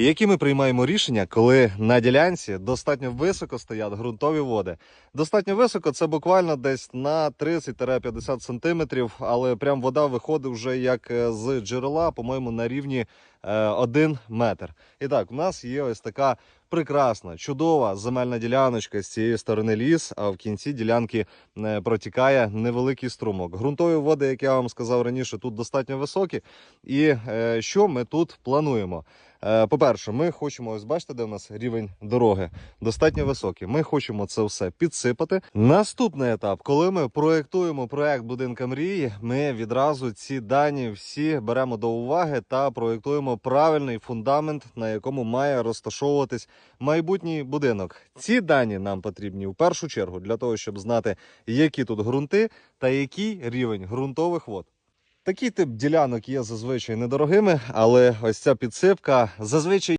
Які ми приймаємо рішення, коли на ділянці достатньо високо стоять ґрунтові води? Достатньо високо це буквально десь на 30-50 сантиметрів, але прям вода виходить вже як е, з джерела, по-моєму, на рівні е, 1 метр. І так, у нас є ось така прекрасна, чудова земельна діляночка з цієї сторони ліс, а в кінці ділянки е, протікає невеликий струмок. Ґрунтові води, як я вам сказав раніше, тут достатньо високі. І е, що ми тут плануємо? Е, По-перше, ми хочемо, ось бачите, де в нас рівень дороги достатньо високий. Ми хочемо це все підсипати. Наступний етап, коли ми проєктуємо проект будинка мрії, ми відразу ці дані всі беремо до уваги та проєктуємо правильний фундамент, на якому має розташовуватись майбутній будинок. Ці дані нам потрібні в першу чергу для того, щоб знати, які тут ґрунти та який рівень ґрунтових вод. Такий тип ділянок є зазвичай недорогими, але ось ця підсипка зазвичай